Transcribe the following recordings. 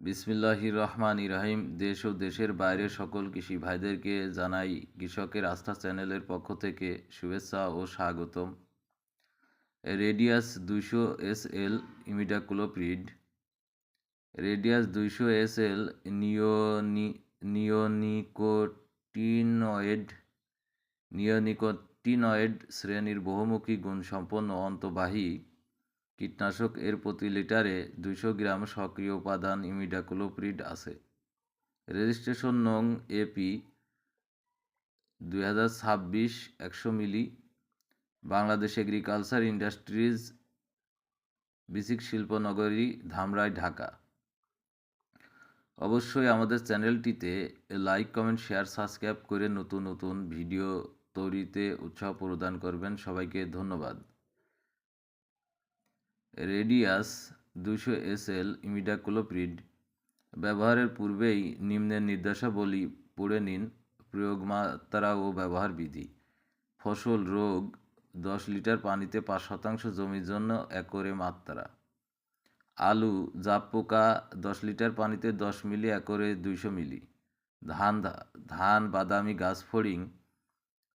বিসমিল্লাহির রহমান ইরাহিম দেশ ও দেশের বাইরে সকল কৃষি ভাইদেরকে জানাই কৃষকের আস্থা চ্যানেলের পক্ষ থেকে শুভেচ্ছা ও স্বাগতম। রেডিয়াস দুইশো এস এল ইমিডাকুলোপ্রিড, রেডিয়াস দুইশো এস এল নিওনি নিওনিকোটিনয়েড শ্রেণির বহুমুখী গুণসম্পন্ন অন্তবাহী কীটনাশক এর প্রতি লিটারে দুইশো গ্রাম সক্রিয় উপাদান ইমিডাক্লোপ্রিড আছে। রেজিস্ট্রেশন নং এপি দুই হাজার ছাব্বিশ একশো মিলি। বাংলাদেশ এগ্রিকালচার ইন্ডাস্ট্রিজ বিসিক শিল্পনগরী, ধামরাই, ঢাকা। অবশ্যই আমাদের চ্যানেলটিতে লাইক, কমেন্ট, শেয়ার, সাবস্ক্রাইব করে নতুন নতুন ভিডিও তৈরিতে উৎসাহ প্রদান করবেন। সবাইকে ধন্যবাদ। রেডিয়াস দুশো এস এল ইমিডাক্লোপ্রিড ব্যবহারের পূর্বেই নিম্নের নির্দেশাবলী পড়ে নিন, প্রয়োগ মাত্রা ও ব্যবহার বিধি। ফসল রোগ দশ লিটার পানিতে পাঁচ শতাংশ জমির জন্য একরে মাত্রা। আলু জাপ পোকা দশ লিটার পানিতে দশ মিলি, একরে দুইশো মিলি। ধান ধান, বাদামি, গাছ ফড়িং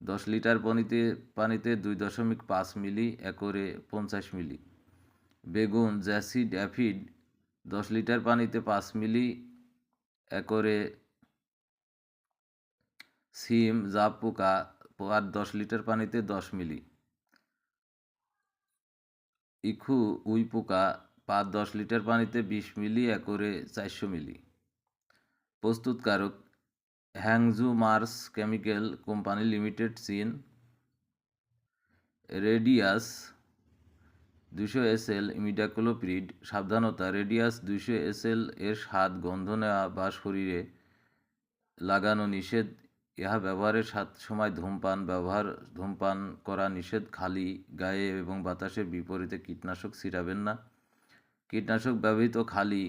দশ লিটার পানিতে পানিতে দুই দশমিক পাঁচ মিলি, একরে পঞ্চাশ মিলি। বেগুন, জ্যাসিড, অ্যাফিড, দশ লিটার পানিতে পাঁচ মিলি একরে সিম জাপ পোকা, আর দশ লিটার পানিতে দশ মিলি। ইখু, উই পোকা, পাঁচ, দশ লিটার পানিতে বিশ মিলি একরে চারশো মিলি। প্রস্তুতকারক, Hangzhou Mars chemical company limited, চীন। রেডিয়াস দুশো এস এল ইমিডাক্লোপ্রিড সাবধানতা রেডিয়াস দুশো এস এল এর স্বাদ, গন্ধ নেওয়া বা শরীরে লাগানো নিষেধ, ইহা ব্যবহারের সাত সময় ধূমপান ব্যবহার, ধূমপান করা নিষেধ, খালি গায়ে এবং বাতাসের বিপরীতে কীটনাশক ছিটাবেন না। কীটনাশক ব্যবহৃত খালি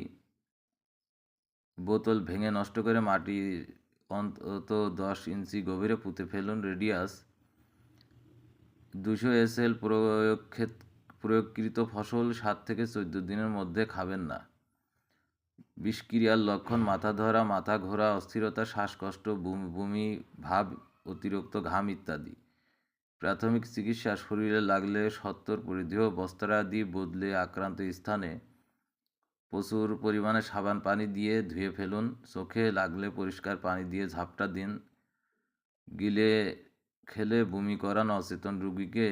বোতল ভেঙে নষ্ট করে মাটি অন্তত দশ ইঞ্চি গভীরে পুঁতে ফেলুন। রেডিয়াস দুশো এস এল প্রয়োগ প্রয়োগকৃত ফসল সাত থেকে চোদ্দ দিনের মধ্যে খাবেন না। বিষক্রিয়ার লক্ষণ মাথা ধরা, মাথা ঘোরা, অস্থিরতা, শ্বাসকষ্ট, বমি ভাব, অতিরিক্ত ঘাম ইত্যাদি। প্রাথমিক চিকিৎসা শরীরে লাগলে সত্তর পরিধেয় বস্ত্রাদি বদলে আক্রান্ত স্থানে প্রচুর পরিমাণে সাবান পানি দিয়ে ধুয়ে ফেলুন। চোখে লাগলে পরিষ্কার পানি দিয়ে ঝাপটা দিন। গিলে খেলে বমি করান অচেতন রুগীকে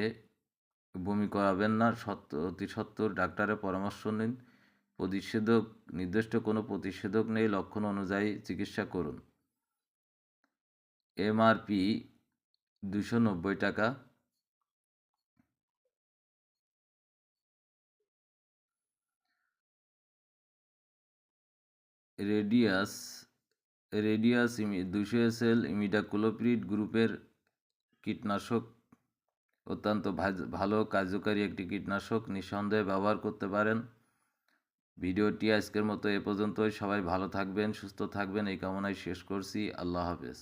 বমি করাবেন না অতি সত্তর ডাক্তারের পরামর্শ নিন। প্রতিষেধক, নির্দিষ্ট কোনো প্রতিষেধক নেই, লক্ষণ অনুযায়ী চিকিৎসা করুন। এমআরপি দুশো নব্বই টাকা। রেডিয়াস রেডিয়াস দুশো এস এল ইমিডাকুলোপ্রিড গ্রুপের কীটনাশক অত্যন্ত ভালো কার্যকারী একটি কীটনাশক নিঃসন্দেহে ব্যবহার করতে পারেন। ভিডিওটি আজকের মতো এ পর্যন্তই। সবাই ভালো থাকবেন, সুস্থ থাকবেন। এই কামনায় শেষ করছি। আল্লাহ হাফেজ।